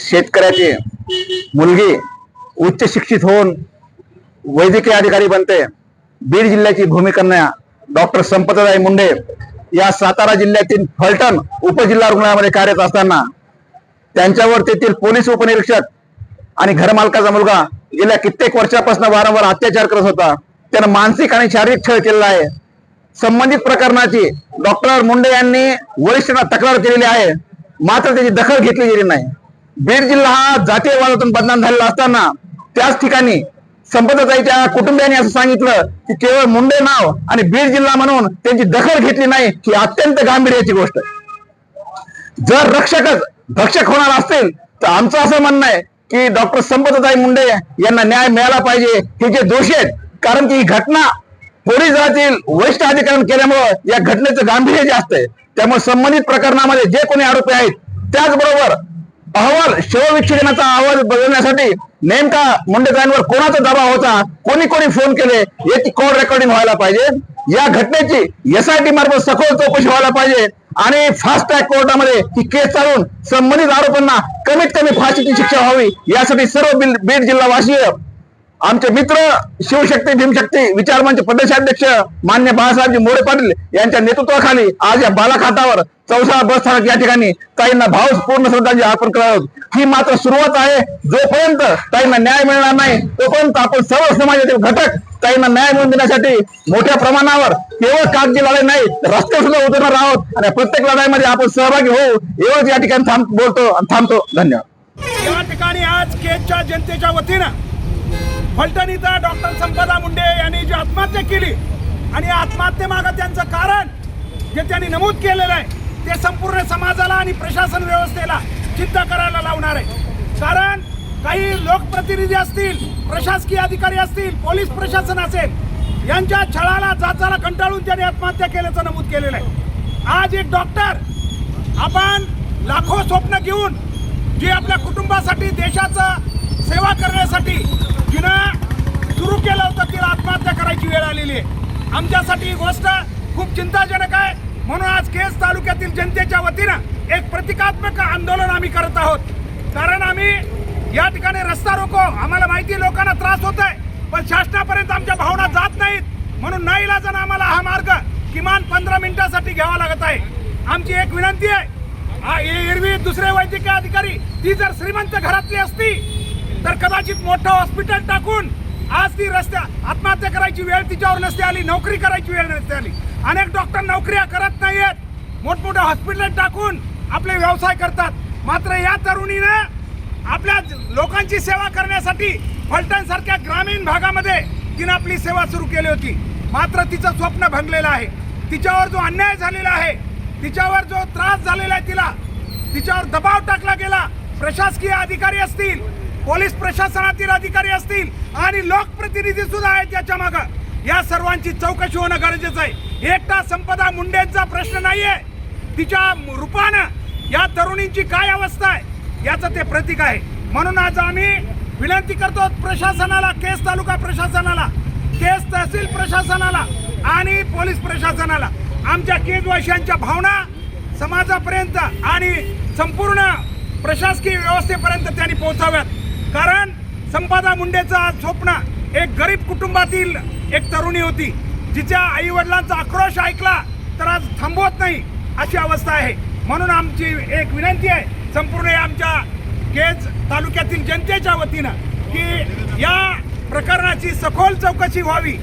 शेतकऱ्याची मुलगी उच्च शिक्षित होऊन वैद्यकीय अधिकारी बनते. बीड जिल्ह्याची भूमिकन्या डॉक्टर संपतराय मुंडे या सातारा जिल्ह्यातील फलटण उपजिल्हा रुग्णालयामध्ये कार्यरत असताना त्यांच्यावर तेथील पोलीस उपनिरीक्षक आणि घरमालकाचा मुलगा गेल्या कित्येक वर्षापासून वारंवार अत्याचार करत होता. त्यानं मानसिक आणि शारीरिक छळ केलेला आहे. संबंधित प्रकरणाची डॉक्टर मुंडे यांनी वरिष्ठांना तक्रार केलेली आहे. मात्र त्याची दखल घेतली गेली नाही. बीड जिल्हा हा जातीयवादातून बदनाम झालेला असताना त्याच ठिकाणी संपतताईच्या कुटुंबियांनी असं सांगितलं की केवळ मुंडे नाव आणि बीड जिल्हा म्हणून त्यांची दखल घेतली नाही ही अत्यंत गांभीर्याची गोष्ट जर रक्षकच भक्षक होणार असतील तर आमचं असं म्हणणं आहे की डॉक्टर संपतताई मुंडे यांना न्याय मिळाला पाहिजे. हे जे दोषी आहेत कारण की ही घटना पोलीस दलातील वरिष्ठ अधिकाऱ्यांनी केल्यामुळं या घटनेचं गांभीर्य जे असतंय त्यामुळे संबंधित प्रकरणामध्ये जे कोणी आरोपी आहेत त्याचबरोबर अहवाल शवविच्छेदनाचा अहवाल बदलण्यासाठी नेमका मुंडेकरांवर कोणाचा दबाव होता? कोणी कोणी फोन केले? याची कॉल रेकॉर्डिंग व्हायला पाहिजे. या घटनेची एसआयटी मार्फत सखोल चौकशी व्हायला पाहिजे. आणि फास्ट ट्रॅक कोर्टामध्ये ही केस चालून संबंधित आरोपांना कमीत कमी फाशीची शिक्षा व्हावी. यासाठी सर्व बीड जिल्हावासीय आमचे मित्र शिवशक्ती भीमशक्ती विचार मंच प्रदेशाध्यक्ष मान्य बाळासाहेबजी मोरे पाटील यांच्या नेतृत्वाखाली आज या बालाघाटावर चौसाळा बस स्थानक या ठिकाणी ताईंना भावपूर्ण श्रद्धांजली अर्पण करणार आहोत. ही मात्र सुरुवात आहे. जोपर्यंत ताईंना न्याय मिळणार नाही तोपर्यंत आपण सर्व समाजातील घटक ताईंना न्याय मिळवून देण्यासाठी मोठ्या प्रमाणावर केवळ कागदी लढाई नाही रस्ते सुद्धा उतरणार आहोत आणि प्रत्येक लढाईमध्ये आपण सहभागी होऊ एवढंच या ठिकाणी थांब बोलतो आणि थांबतो. धन्यवाद. या ठिकाणी आज केच्या जनतेच्या वतीनं फलटणीचा डॉक्टर संपदा मुंडे यांनी जी आत्महत्या केली आणि आत्महत्येमागं त्यांचं कारण जे त्यांनी नमूद केलेलं आहे ते संपूर्ण समाजाला आणि प्रशासन व्यवस्थेला चिंता करायला लावणार आहे. कारण काही लोकप्रतिनिधी असतील प्रशासकीय अधिकारी असतील पोलीस प्रशासन असेल यांच्या छळाला जाचाला कंटाळून त्यांनी आत्महत्या केल्याचं नमूद केलेलं आहे. आज एक डॉक्टर आपण लाखो स्वप्न घेऊन जी आपल्या कुटुंबासाठी देशाचं सेवा करण्यासाठी जिनं सुरू केलं होतं तिला आत्महत्या करायची वेळ आलेली आहे. आमच्यासाठी ही गोष्ट खूप चिंताजनक आहे. म्हणून आज केस तालुक्यातील जनतेच्या वतीनं एक प्रतिकात्मक आंदोलन आम्ही करत आहोत. कारण आम्ही या ठिकाणी रस्ता रोको आम्हाला माहिती लोकांना त्रास होत आहे पण शासनापर्यंत आमच्या भावना जात नाहीत. म्हणून नाही इलाजानं आम्हाला हा मार्ग किमान पंधरा मिनिटासाठी घ्यावा लागत आहे. आमची एक विनंती आहे एरवी दुसरे वैद्यकीय अधिकारी ती जर श्रीमंत घरातली असती तर कदाचित मोठं हॉस्पिटल टाकून आज ती रस्त्या आत्महत्या करायची वेळ तिच्यावर नसते आली नोकरी करायची वेळ नसते आली. अनेक डॉक्टर नोकऱ्या करत नाहीयेत. मोठमोठ्या हॉस्पिटल टाकून आपले व्यवसाय करतात. मात्र या तरुणीनं आपल्या लोकांची सेवा करण्यासाठी फलटण सारख्या ग्रामीण भागामध्ये तिनं आपली सेवा सुरू केली होती. मात्र तिचं स्वप्न भंगलेलं आहे. तिच्यावर जो अन्याय झालेला आहे तिच्यावर जो त्रास झालेला आहे तिला तिच्यावर दबाव टाकला गेला. प्रशासकीय अधिकारी असतील पोलीस प्रशासनातील अधिकारी असतील आणि लोकप्रतिनिधी सुद्धा आहेत त्याच्या मागं. या सर्वांची चौकशी होणं गरजेचं आहे. एकटा संपदा मुंडेंचा प्रश्न नाहीये. तिच्या रूपानं या तरुणींची काय अवस्था आहे याचं ते प्रतीक आहे. म्हणून आज आम्ही विनंती करतो प्रशासनाला केस तालुका प्रशासनाला केस तहसील प्रशासनाला आणि पोलीस प्रशासनाला आमच्या केजवासियांच्या भावना समाजापर्यंत आणि संपूर्ण प्रशासकीय व्यवस्थेपर्यंत त्यांनी पोहोचाव्यात. कारण संपदा मुंडेचं आज स्वप्न एक गरीब कुटुंबातील एक तरुणी होती जिच्या आई वडिलांचा आक्रोश ऐकला तर आज थांबवत नाही अशी अवस्था आहे. म्हणून आमची एक विनंती आहे संपूर्ण आमच्या केज तालुक्यातील जनतेच्या वतीनं की या प्रकरणाची सखोल चौकशी व्हावी.